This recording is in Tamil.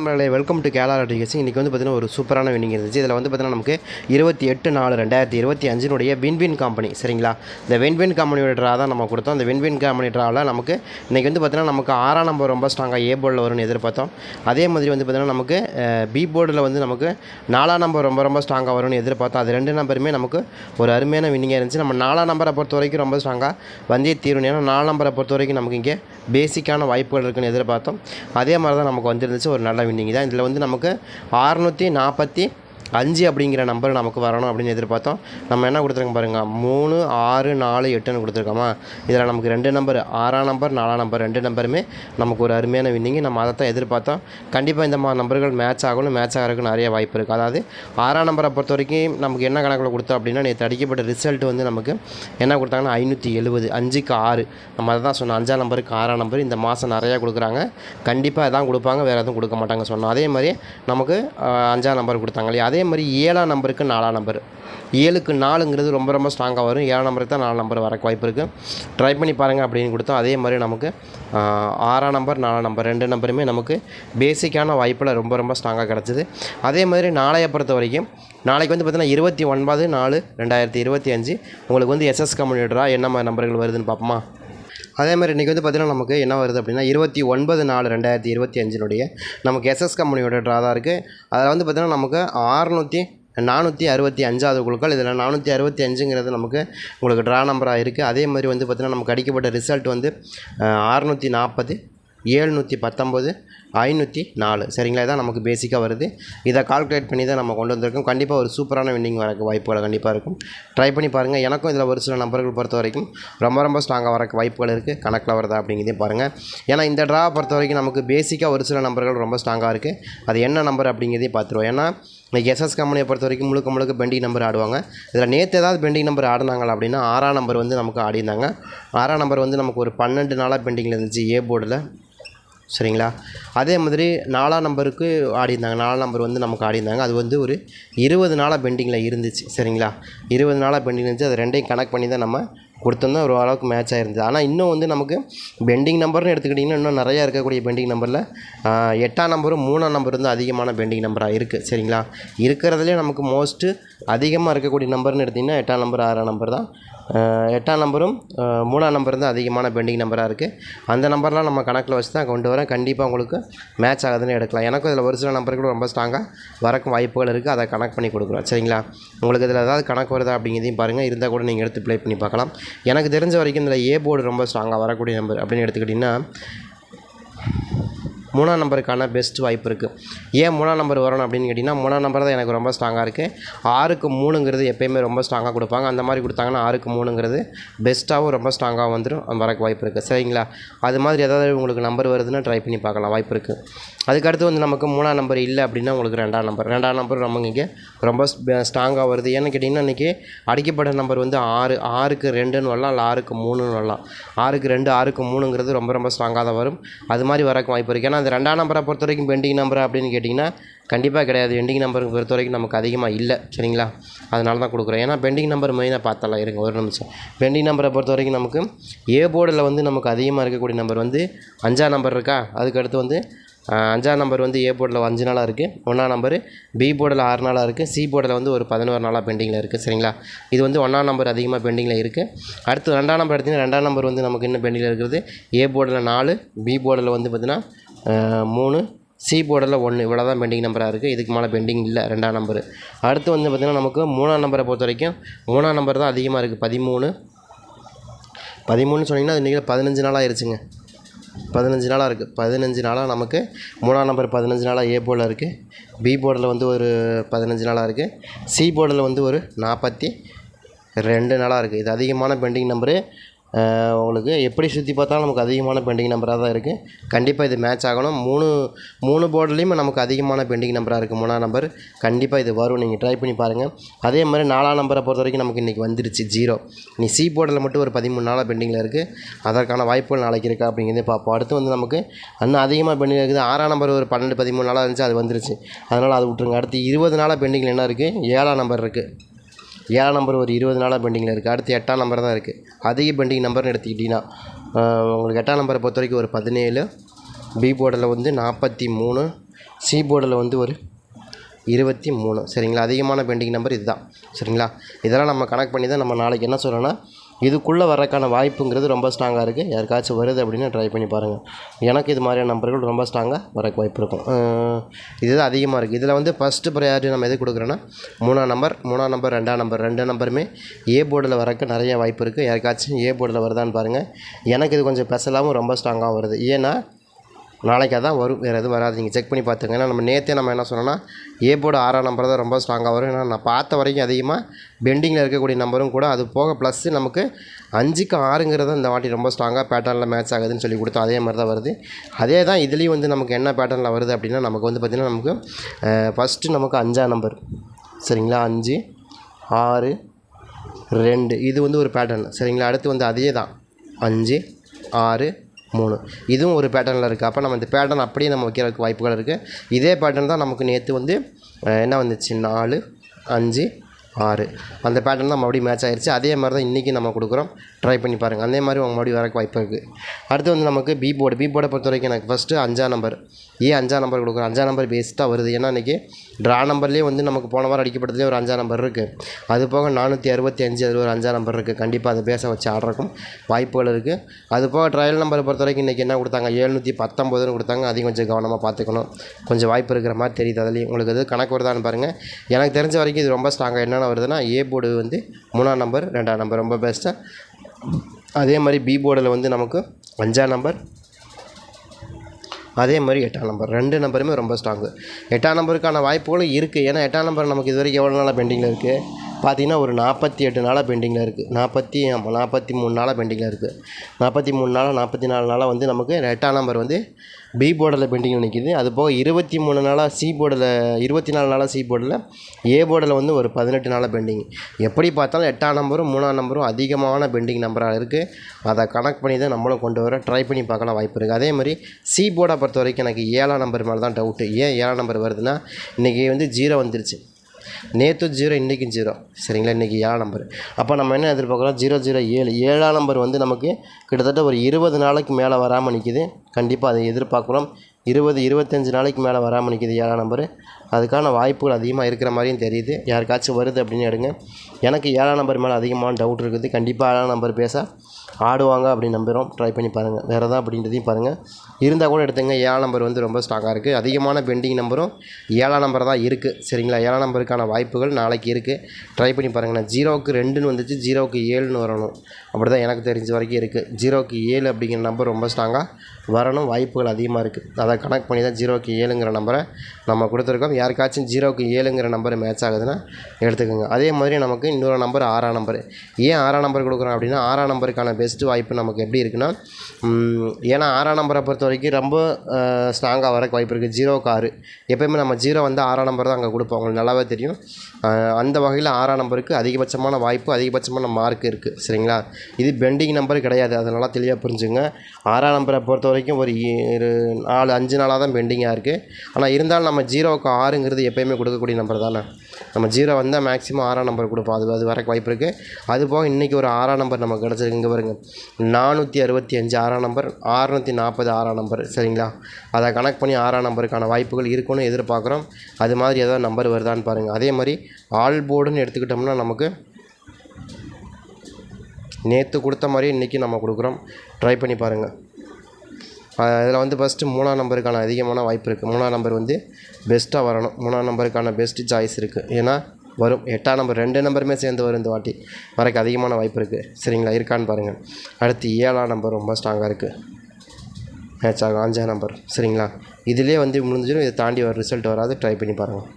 நம்மளே வெல்கம் டு கேலா டிகேசி இன்றைக்கி வந்து பார்த்தீங்கன்னா ஒரு சூப்பரான வின்னிங் இருந்துச்சு. இதில் வந்து பார்த்தீங்கன்னா நமக்கு இருபத்தி எட்டு நாலு ரெண்டாயிரத்தி இருபத்தி அஞ்சினுடைய வின்வின் கம்பெனி சரிங்களா? இந்த வின்வின் கம்பெனியோட ட்ரா தான் நம்ம கொடுத்தோம். அந்த வின்வின் கம்பெனி ட்ராவில் நமக்கு இன்றைக்கி வந்து பார்த்தீங்கன்னா நமக்கு ஆறாம் நம்பர் ரொம்ப ஸ்ட்ராங்காக ஏ போர்டில் வரும்னு எதிர்பார்த்தோம். அதே மாதிரி வந்து பார்த்தீங்கன்னா நமக்கு பி போர்டில் வந்து நமக்கு நாலாம் நம்பர் ரொம்ப ரொம்ப ஸ்ட்ராங்காக வரும்னு எதிர்பார்த்தோம். அது ரெண்டு நம்பருமே நமக்கு ஒரு அருமையான வின்னிங்காக இருந்துச்சு. நம்ம நாலாம் நம்பரை பொறுத்த வரைக்கும் ரொம்ப ஸ்ட்ராங்காக வந்தே தீரும். ஏன்னா நாலாம் நம்பரை பொறுத்த வரைக்கும் நமக்கு இங்கே பேசிக்கான வாய்ப்புகள் இருக்குன்னு எதிர்பார்த்தோம். அதே மாதிரி தான் நமக்கு வந்துருந்துச்சு. ஒரு நல்ல வின்னிங் தான். இதில் வந்து நமக்கு அறுநூற்றி நாற்பத்தி அஞ்சு அப்படிங்கிற நம்பர் நமக்கு வரணும் அப்படின்னு எதிர்பார்த்தோம். நம்ம என்ன கொடுத்துருக்கோம் பாருங்கள் மூணு ஆறு நாலு எட்டுன்னு கொடுத்துருக்கோமா? இதில் நமக்கு ரெண்டு நம்பர் ஆறாம் நம்பர் நாலாம் நம்பர் ரெண்டு நம்பருமே நமக்கு ஒரு அருமையான வின்னிங் நம்ம அதை தான் எதிர்பார்த்தோம். கண்டிப்பாக இந்த மாதிரி நம்பர்கள் மேட்ச் ஆகணும் மேட்ச் ஆகிறதுக்கு நிறைய வாய்ப்பு இருக்குது அதாவது ஆறாம் நம்பரை பொறுத்த வரைக்கும் நமக்கு என்ன கணக்கில் கொடுத்தோம் அப்படின்னா நேற்று அடிக்கப்பட்ட ரிசல்ட் வந்து நமக்கு என்ன கொடுத்தாங்கன்னா ஐநூற்றி எழுபது அஞ்சுக்கு ஆறு. நம்ம அதை தான் சொன்னோம். அஞ்சாம் நம்பருக்கு ஆறாம் நம்பர் இந்த மாதம் நிறையா கொடுக்குறாங்க. கண்டிப்பாக அதான் கொடுப்பாங்க வேறு எதுவும் கொடுக்க மாட்டாங்க சொன்னோம். அதே மாதிரி நமக்கு அஞ்சாம் நம்பர் கொடுத்தாங்க இல்லையா? அதே அதே மாதிரி ஏழாம் நம்பருக்கு நாலாம் நம்பர். ஏழுக்கு நாலுங்கிறது ரொம்ப ரொம்ப ஸ்ட்ராங்காக வரும். ஏழாம் நம்பருக்கு தான் நாலு நம்பர் வரக்கு வாய்ப்பு இருக்குது ட்ரை பண்ணி பாருங்கள் அப்படின்னு கொடுத்தோம் அதே மாதிரி நமக்கு ஆறாம் நம்பர் நாலாம் நம்பர் ரெண்டு நம்பருமே நமக்கு பேசிக்கான வாய்ப்பில் ரொம்ப ரொம்ப ஸ்ட்ராங்காக கிடச்சிது. அதே மாதிரி நாளைய பொறுத்த வரைக்கும் நாளைக்கு வந்து பார்த்தீங்கன்னா இருபத்தி ஒன்பது நாலு ரெண்டாயிரத்தி இருபத்தி அஞ்சு. உங்களுக்கு வந்து எஸ்எஸ் கம்யூனிட்டரா என்ன மாதிரி நம்பர்கள் வருதுன்னு பார்ப்போமா? அதே மாதிரி இன்றைக்கி வந்து பார்த்திங்கன்னா நமக்கு என்ன வருது அப்படின்னா இருபத்தி ஒன்பது நாலு ரெண்டாயிரத்தி இருபத்தி அஞ்சினுடைய நமக்கு எஸ்எஸ் கம்பெனியோட ட்ரா தான் இருக்குது அதில் வந்து பார்த்திங்கன்னா நமக்கு ஆறுநூற்றி நானூற்றி அறுபத்தி அஞ்சாவது குழுக்கள். இதில் நானூற்றி அறுபத்தி அஞ்சுங்கிறது நமக்கு உங்களுக்கு ட்ரா நம்பராக இருக்குது அதே மாதிரி வந்து பார்த்திங்கன்னா நமக்கு அடிக்கப்பட்ட ரிசல்ட் வந்து அறுநூற்றி நாற்பது ஏழ்நூற்றி பத்தொம்போது ஐநூற்றி நாலு. சரிங்களா? இதான் நமக்கு பேசிக்காக வருது. இதை கால்குலேட் பண்ணி தான் நம்ம கொண்டு வந்திருக்கோம். கண்டிப்பாக ஒரு சூப்பரான வின்னிங் வரக்கு வாய்ப்புகள் கண்டிப்பாக இருக்கும். ட்ரை பண்ணி பாருங்கள் எனக்கும் இதில் ஒரு சில நம்பர்கள் பொறுத்த வரைக்கும் ரொம்ப ரொம்ப ஸ்ட்ராங்காக வரக்கு வாய்ப்புகள் இருக்குது கணக்கில் வருதா அப்படிங்கிறதையும் பாருங்கள் ஏன்னா இந்த ட்ரா பொறுத்த வரைக்கும் நமக்கு பேசிக்காக ஒரு சில நம்பர்கள் ரொம்ப ஸ்ட்ராங்காக இருக்குது அது என்ன நம்பர் அப்படிங்கிறதையும் பார்த்துருவோம். ஏன்னா இன்றைக்கி எஸ்எஸ் கம்பெனியை பொறுத்த வரைக்கும் முழுக்க முழுக்க பெண்டிங் நம்பர் ஆடுவாங்க. இதில் நேற்று ஏதாவது பெண்டிங் நம்பர் ஆடினாங்களா அப்படின்னா ஆறாம் நம்பர் வந்து நமக்கு ஆடிருந்தாங்க ஆறாம் நம்பர் வந்து நமக்கு ஒரு பன்னெண்டு நாளாக பெண்டிங்கில் இருந்துச்சு ஏ போர்டில் சரிங்களா? அதே மாதிரி நாலாம் நம்பருக்கு ஆடியிருந்தாங்க. நாலாம் நம்பர் வந்து நமக்கு ஆடியிருந்தாங்க. அது வந்து ஒரு இருபது நாளாக பெண்டிங்கில் இருந்துச்சு. சரிங்களா? இருபது நாளாக பெண்டிங் இருந்துச்சு. அது ரெண்டையும் கனெக்ட் பண்ணி தான் நம்ம கொடுத்தோம்னா ஒரு அளவுக்கு மேட்ச் ஆயிருந்தது. ஆனால் இன்னும் வந்து நமக்கு பெண்டிங் நம்பர்னு எடுத்துக்கிட்டிங்கன்னா இன்னும் நிறையா இருக்கக்கூடிய பெண்டிங் நம்பரில் எட்டாம் நம்பரும் மூணாம் நம்பர் வந்து அதிகமான பெண்டிங் நம்பராக இருக்குது சரிங்களா? இருக்கிறதுலே நமக்கு மோஸ்ட்டு அதிகமாக இருக்கக்கூடிய நம்பர்னு எடுத்திங்கன்னா எட்டாம் நம்பர் ஆறாம் நம்பர் தான். எட்டாம் நம்பரும் மூணாம் நம்பர் தான் அதிகமான பெண்டிங் நம்பராக இருக்குது அந்த நம்பர்லாம் நம்ம கணக்கில் வச்சு தான் கொண்டு வரேன் கண்டிப்பாக உங்களுக்கு மேட்ச் ஆகுதுன்னு எடுக்கலாம். எனக்கும் இதில் ஒரு சில நம்பர்கள் ரொம்ப ஸ்ட்ராங்காக வரக்கும் வாய்ப்புகள் இருக்குது அதை கனெக்ட் பண்ணி கொடுக்குறோம். சரிங்களா? உங்களுக்கு இதில் ஏதாவது கணக்கு வருதா அப்படிங்கிறதையும் பாருங்கள் இருந்தால் கூட நீங்கள் எடுத்து ப்ளே பண்ணி பார்க்கலாம். எனக்கு தெரிஞ்ச வரைக்கும் இதில் ஏ போர்டு ரொம்ப ஸ்ட்ராங்காக வரக்கூடிய நம்பர் அப்படின்னு எடுத்துக்கிட்டிங்கன்னா மூணாம் நம்பருக்கான பெஸ்ட் வாய்ப்பு இருக்குது ஏன் மூணாம் நம்பர் வரணும் அப்படின்னு கேட்டிங்கன்னா மூணாம் நம்பர் தான் எனக்கு ரொம்ப ஸ்ட்ராங்காக இருக்குது ஆறுக்கு மூணுங்கிறது எப்பயுமே ரொம்ப ஸ்ட்ராங்காக கொடுப்பாங்க. அந்த மாதிரி கொடுத்தாங்கன்னா ஆறுக்கு மூணுங்கிறது பெஸ்ட்டாகவும் ரொம்ப ஸ்ட்ராங்காக வந்துடும் வரக்கு வாய்ப்பு இருக்குது சரிங்களா? அது மாதிரி ஏதாவது உங்களுக்கு நம்பர் வருதுன்னா ட்ரை பண்ணி பார்க்கலாம். வாய்ப்பு இருக்குது அதுக்கடுத்து வந்து நமக்கு மூணாம் நம்பர் இல்லை அப்படின்னா உங்களுக்கு ரெண்டாம் நம்பர் ரெண்டாம் நம்பர் நம்ம இங்கே ரொம்ப ஸ்ட்ராங்காக வருது. ஏன்னு கேட்டிங்கன்னா இன்றைக்கி அடிக்கப்பட்ட நம்பர் வந்து ஆறு. ஆறுக்கு ரெண்டுன்னு வரலாம். இல்லை ஆறுக்கு மூணுன்னு வரலாம். ஆறுக்கு ரெண்டு ஆறுக்கு மூணுங்கிறது ரொம்ப ரொம்ப ஸ்ட்ராங்காக தான் வரும். அது மாதிரி வரக்கு வாய்ப்பு இருக்குது ஏன்னா அந்த ரெண்டாம் நம்பரை பொறுத்த வரைக்கும் பெண்டிங் நம்பர் அப்படின்னு கேட்டிங்கன்னா கண்டிப்பாக கிடையாது. பெண்டிங் நம்பர் பொறுத்த வரைக்கும் நமக்கு அதிகமாக இல்லை. சரிங்களா? அதனால தான் கொடுக்குறோம். ஏன்னா பெண்டிங் நம்பர் மெயினாக பார்த்தலாம் இருங்க. ஒரு நிமிஷம். பெண்டிங் நம்பரை பொறுத்த வரைக்கும் நமக்கு ஏ போர்டில் வந்து நமக்கு அதிகமாக இருக்கக்கூடிய நம்பர் வந்து அஞ்சாம் நம்பர் இருக்கா? அதுக்கடுத்து வந்து அஞ்சாம் நம்பர் வந்து ஏ போர்டில் அஞ்சு நாளாக இருக்குது ஒன்றாம் நம்பர் பி போர்டில் ஆறு நாளாக இருக்குது சி போர்டில் வந்து ஒரு பதினோரு நாளாக பெண்டிங்கில் இருக்குது சரிங்களா? இது வந்து ஒன்றாம் நம்பர் அதிகமாக பெண்டிங்கில் இருக்குது அடுத்து ரெண்டாம் நம்பர் எடுத்திங்கன்னா ரெண்டாம் நம்பர் வந்து நமக்கு இன்னும் பெண்டிங்கில் இருக்கிறது ஏ போர்டில் நாலு பி போர்டில் வந்து பார்த்திங்கன்னா மூணு சி போர்டில் ஒன்று இவ்வளோ தான் பெண்டிங் நம்பராக இருக்குது இதுக்கு மேலே பெண்டிங் இல்லை ரெண்டாம் நம்பர் அடுத்து வந்து பார்த்திங்கன்னா நமக்கு மூணாம் நம்பரை பொறுத்த வரைக்கும் மூணாம் நம்பர் தான் அதிகமாக இருக்குது பதிமூணு. பதிமூணுன்னு சொன்னிங்கன்னா அது இன்றைக்கி பதினஞ்சு நாளாக ஆயிடுச்சுங்க பதினஞ்சு நாளாக இருக்குது பதினஞ்சு நாளாக நமக்கு மூணாம் நம்பர் பதினஞ்சு நாளாக ஏ போர்டில் இருக்குது பி போர்டில் வந்து ஒரு பதினஞ்சு நாளாக இருக்குது சி போர்டில் வந்து ஒரு நாற்பத்தி ரெண்டு நாளாக இருக்குது இது அதிகமான பெண்டிங் நம்பரு உங்களுக்கு எப்படி சுற்றி பார்த்தாலும் நமக்கு அதிகமான பெண்டிங் நம்பராக தான் இருக்குது கண்டிப்பாக இது மேட்ச் ஆகணும். மூணு மூணு போர்டுலேயுமே நமக்கு அதிகமான பெண்டிங் நம்பராக இருக்குது மூணாம் நம்பர் கண்டிப்பாக இது வரும். நீங்கள் ட்ரை பண்ணி பாருங்கள் அதே மாதிரி நாலாம் நம்பரை பொறுத்த வரைக்கும் நமக்கு இன்றைக்கி வந்துருச்சு ஜீரோ நீ சி போர்டில் மட்டும் ஒரு பதிமூணு நாளாக பெண்டிங்கில் இருக்குது அதற்கான வாய்ப்புகள் நாளைக்கு இருக்கா அப்படிங்கிறதே பார்ப்போம். அடுத்து வந்து நமக்கு இன்னும் அதிகமாக பெண்டிங் இருக்குது. ஆறாம் நம்பர் ஒரு பன்னெண்டு பதிமூணு நாளாக இருந்துச்சு அது வந்துருச்சு. அதனால் அது விட்ருங்க அடுத்து இருபது நாளாக பெண்டிங்கில் என்ன இருக்குது ஏழாம் நம்பர் இருக்குது ஏழாம் நம்பர் ஒரு இருபது நாளாக பெண்டிங்கில் இருக்குது அடுத்து எட்டாம் நம்பர் தான் இருக்குது அதிக பெண்டிங் நம்பர்னு எடுத்துக்கிட்டிங்கன்னா உங்களுக்கு எட்டாம் நம்பரை பொறுத்த வரைக்கும் ஒரு பதினேழு பி போர்டில் வந்து நாற்பத்தி மூணு சி போர்டில் வந்து ஒரு இருபத்தி மூணு. சரிங்களா? அதிகமான பெண்டிங் நம்பர் இதுதான். சரிங்களா? இதெல்லாம் நம்ம கனெக்ட் பண்ணி தான் நம்ம நாளைக்கு என்ன சொல்லணும்னா இதுக்குள்ளே வரக்கான வாய்ப்புங்கிறது ரொம்ப ஸ்ட்ராங்காக இருக்குது யாருக்காச்சும் வருது அப்படின்னு ட்ரை பண்ணி பாருங்கள் எனக்கு இது மாதிரியான நம்பர்கள் ரொம்ப ஸ்ட்ராங்காக வரக்கு வாய்ப்பு இருக்கும். இதுதான் அதிகமாக இருக்குது இதில் வந்து ஃபஸ்ட்டு ப்ரையாரிட்டி நம்ம எது கொடுக்குறோன்னா மூணாம் நம்பர் மூணாம் நம்பர் ரெண்டாம் நம்பர் ரெண்டு நம்பருமே ஏ போர்டில் வரக்கு நிறைய வாய்ப்பு இருக்குது யாருக்காச்சும் ஏ போர்டில் வருதான்னு பாருங்கள் எனக்கு இது கொஞ்சம் ஸ்பெஷலாகவும் ரொம்ப ஸ்ட்ராங்காகவும் வருது. ஏன்னா நாளைக்கு அதான் வரும். வேறு எதுவும் வராது. நீங்கள் செக் பண்ணி பார்த்துங்க ஏன்னா நம்ம நேற்றே நம்ம என்ன சொன்னோன்னா ஏ போர்டு ஆறாம் நம்பர் தான் ரொம்ப ஸ்ட்ராங்காக வரும். ஏன்னா நான் பார்த்த வரைக்கும் அதிகமாக பெண்டிங்கில் இருக்கக்கூடிய நம்பரும் கூட அது போக ப்ளஸ்ஸு நமக்கு அஞ்சுக்கு ஆறுங்கிறது இந்த வாட்டி ரொம்ப ஸ்ட்ராங்காக பேட்டர்னில் மேட்ச் ஆகுதுன்னு சொல்லி கொடுத்தோம் அதே மாதிரி தான் வருது. அதே தான் இதுலேயும் வந்து நமக்கு என்ன பேட்டர்னில் வருது அப்படின்னா நமக்கு வந்து பார்த்திங்கன்னா நமக்கு ஃபஸ்ட்டு நமக்கு அஞ்சாம் நம்பர் சரிங்களா? அஞ்சு ஆறு ரெண்டு. இது வந்து ஒரு பேட்டர்ன் சரிங்களா? அடுத்து வந்து அதே தான். அஞ்சு ஆறு மூணு. இதுவும் ஒரு பேட்டர்னில் இருக்குது அப்போ நம்ம இந்த பேட்டர்ன் அப்படியே நம்ம வைக்கிறதுக்கு வாய்ப்புகள் இருக்குது இதே பேட்டர்ன் தான் நமக்கு நேற்று வந்து என்ன வந்துச்சு? நாலு அஞ்சு ஆறு. அந்த பேட்டர்ன் தான் மறுபடியும் மேட்ச் ஆயிருச்சு. அதே மாதிரி தான் இன்றைக்கி நம்ம கொடுக்குறோம். ட்ரை பண்ணி பாருங்கள் அதே மாதிரி உங்கள் மறுபடியும் வரக்கு வாய்ப்பு இருக்குது அடுத்து வந்து நமக்கு பி போர்டு பி போர்டை பொறுத்த வரைக்கும் எனக்கு ஃபஸ்ட்டு அஞ்சாம் நம்பர் ஏ அஞ்சாம் நம்பர் கொடுக்குறோம். அஞ்சாம் நம்பர் பேஸ்ட்டாக வருது. ஏன்னா இன்றைக்கி ட்ரா நம்பர்லேயே வந்து நமக்கு போன வாரம் அடிக்கப்பட்டதுலேயே ஒரு அஞ்சாம் நம்பர் இருக்குது அது போக நானூற்றி அறுபத்தி அஞ்சு அதில் ஒரு அஞ்சாம் நம்பர் இருக்குது கண்டிப்பாக அதை பேச வச்சு ஆடுறக்கும் வாய்ப்புகள் இருக்குது அது போக ட்ரையல் நம்பரை பொறுத்த வரைக்கும் இன்றைக்கி என்ன கொடுத்தாங்க? எழுநூற்றி பத்தொம்போதுன்னு கொடுத்தாங்க. அதையும் கொஞ்சம் கவனமாக பார்த்துக்கணும். கொஞ்சம் வாய்ப்பு இருக்கிற மாதிரி தெரியுது அதுலேயும். உங்களுக்கு எது கணக்கு வருதான்னு பாருங்கள் எனக்கு தெரிஞ்ச வரைக்கும் இது ரொம்ப ஸ்ட்ராங்காக என்னென்ன வருதுன்னா ஏ போர்டு வந்து மூணாம் நம்பர் ரெண்டாம் நம்பர் ரொம்ப பெஸ்ட்டாக அதே மாதிரி பி போர்டில் வந்து நமக்கு அஞ்சாம் நம்பர் அதே மாதிரி எட்டாம் நம்பர் ரெண்டு நம்பருமே ரொம்ப ஸ்ட்ராங்கு எட்டாம் நம்பருக்கான வாய்ப்புகளும் இருக்குது ஏன்னா எட்டாம் நம்பர் நமக்கு இது வரைக்கும் எவ்வளோ நாளாக பெண்டிங்கில் இருக்குது பார்த்திங்கன்னா ஒரு நாற்பத்தி எட்டு நாளாக பெண்டிங்கில் இருக்குது நாற்பத்தி ஆமாம் நாற்பத்தி மூணு நாளாக பெண்டிங்கில் இருக்குது நாற்பத்தி மூணு நாளாக நாற்பத்தி நாலு நாளாக வந்து நமக்கு எட்டாம் நம்பர் வந்து பி போர்டில் பெண்டிங்கில் நிற்கிது அது போக இருபத்தி மூணு நாளாக சி போர்டில் இருபத்தி நாலு நாளாக சி போர்டில் ஏ போர்டில் வந்து ஒரு பதினெட்டு நாளாக பெண்டிங். எப்படி பார்த்தாலும் எட்டாம் நம்பரும் மூணாம் நம்பரும் அதிகமான பெண்டிங் நம்பராக இருக்குது அதை கனெக்ட் பண்ணி தான் நம்மளும் கொண்டு வர ட்ரை பண்ணி பார்க்கலாம் வாய்ப்பு இருக்குது அதே மாதிரி சி போர்டை பொறுத்த வரைக்கும் எனக்கு ஏழாம் நம்பர் மேலே தான் டவுட்டு ஏன் ஏழாம் நம்பர் வருதுன்னா இன்றைக்கி வந்து ஜீரோ வந்துருச்சு. நேற்று ஜீரோ இன்றைக்கும் ஜீரோ. சரிங்களா? இன்றைக்கி ஏழாம் நம்பர். அப்போ நம்ம என்ன எதிர்பார்க்குறோம்? ஜீரோ ஜீரோ ஏழு. ஏழாம் நம்பர் வந்து நமக்கு கிட்டத்தட்ட ஒரு இருபது நாளைக்கு மேலே வராமல் நிற்கிது கண்டிப்பாக அதை எதிர்பார்க்குறோம். இருபது இருபத்தஞ்சி நாளைக்கு மேலே வராமல் நிற்கிது ஏழாம் நம்பர். அதுக்கான வாய்ப்புகள் அதிகமாக இருக்கிற மாதிரியும் தெரியுது. யாருக்காச்சும் வருது அப்படின்னு எடுங்க. எனக்கு ஏழாம் நம்பர் மேலே அதிகமான டவுட் இருக்குது. கண்டிப்பாக ஏழாம் நம்பர் பேச ஆடுவாங்க அப்படின்னு நம்புகிறோம் ட்ரை பண்ணி பாருங்கள் வேறு எதாவது அப்படின்றதையும் பாருங்கள் இருந்தால் கூட எடுத்துங்க. ஏழாம் நம்பர் வந்து ரொம்ப ஸ்ட்ராங்காக இருக்குது அதிகமான பெண்டிங் நம்பரும் ஏழாம் நம்பர் தான் இருக்குது சரிங்களா? ஏழாம் நம்பருக்கான வாய்ப்புகள் நாளைக்கு இருக்குது ட்ரை பண்ணி பாருங்கள் நான் ஜீரோவுக்கு ரெண்டுன்னு வந்துச்சு. ஜீரோவுக்கு ஏழுன்னு வரணும். அப்படி தான் எனக்கு தெரிஞ்ச வரைக்கும் இருக்குது ஜீரோவுக்கு ஏழு அப்படிங்கிற நம்பர் ரொம்ப ஸ்ட்ராங்காக வரணும். வாய்ப்புகள் அதிகமாக இருக்குது அதை கனெக்ட் பண்ணி தான் ஜீரோவுக்கு ஏழுங்கிற நம்பரை நம்ம கொடுத்துருக்கோம். யாருக்காச்சும் ஜீரோவுக்கு ஏழுங்கிற நம்பர் மேட்ச் ஆகுதுன்னா எடுத்துக்கோங்க. அதே மாதிரி நமக்கு இன்னொரு நம்பர் ஆறாம் நம்பர் ஏன் ஆறாம் நம்பர் கொடுக்குறோம் அப்படின்னா ஆறாம் நம்பருக்கான பேஸ் பெஸ்ட்டு வாய்ப்பு நமக்கு எப்படி இருக்குன்னா ஏன்னா ஆறாம் நம்பரை பொறுத்த வரைக்கும் ரொம்ப ஸ்ட்ராங்காக வரக்கு வாய்ப்பு இருக்குது ஜீரோ ஆறு எப்போயுமே நம்ம ஜீரோ வந்து ஆறாம் நம்பர் தான் அங்கே கொடுப்போம். உங்களுக்கு நல்லாவே தெரியும். அந்த வகையில் ஆறாம் நம்பருக்கு அதிகபட்சமான வாய்ப்பு அதிகபட்சமான மார்க் இருக்குது சரிங்களா? இது பெண்டிங் நம்பர் கிடையாது. அதை நல்லா தெளிவாக புரிஞ்சுங்க ஆறாம் நம்பரை பொறுத்த வரைக்கும் ஒரு நாலு அஞ்சு நாளாக தான் பெண்டிங்காக இருக்குது ஆனால் இருந்தாலும் நம்ம ஜீரோவுக்கு ஆறுங்கிறது எப்போயுமே கொடுக்கக்கூடிய நம்பர் தானே? நம்ம ஜீரோ வந்தால் மேக்ஸிமம் ஆறாம் நம்பர் கொடுப்போம். அது அது வரக்கு வாய்ப்பு இருக்குது அது போக இன்றைக்கி ஒரு ஆறாம் நம்பர் நமக்கு கிடச்சிருக்கு. இங்கே வருங்க நானூற்றி அறுபத்தி அஞ்சு ஆறாம் நம்பர் ஆறுநூற்றி நாற்பது ஆறாம் நம்பர் சரிங்களா? அதை கனெக்ட் பண்ணி ஆறாம் நம்பருக்கான வாய்ப்புகள் இருக்குன்னு எதிர்பார்க்குறோம். அது மாதிரி ஏதாவது நம்பர் வருதான்னு பாருங்கள் அதே மாதிரி ஆல் போர்டுன்னு எடுத்துக்கிட்டோம்னா நமக்கு நேற்று கொடுத்த மாதிரி இன்றைக்கி நம்ம கொடுக்குறோம். ட்ரை பண்ணி பாருங்கள் அதில் வந்து ஃபஸ்ட்டு மூணாம் நம்பருக்கான அதிகமான வாய்ப்பு இருக்குது மூணாம் நம்பர் வந்து பெஸ்ட்டாக வரணும். மூணாம் நம்பருக்கான பெஸ்ட்டு சாய்ஸ் இருக்குது ஏன்னா வரும். எட்டாம் நம்பர் ரெண்டு நம்பருமே சேர்ந்து வரும் இந்த வாட்டி. வரக்கு அதிகமான வாய்ப்பு இருக்குது சரிங்களா? இருக்கான்னு பாருங்கள் அடுத்து ஏழாம் நம்பர் ரொம்ப ஸ்ட்ராங்காக இருக்குது மேட்ச் ஆகும். அஞ்சாம் நம்பர் சரிங்களா? இதிலே வந்து முடிஞ்சிடும். இதை தாண்டி ஒரு ரிசல்ட் வராது. ட்ரை பண்ணி பாருங்கள்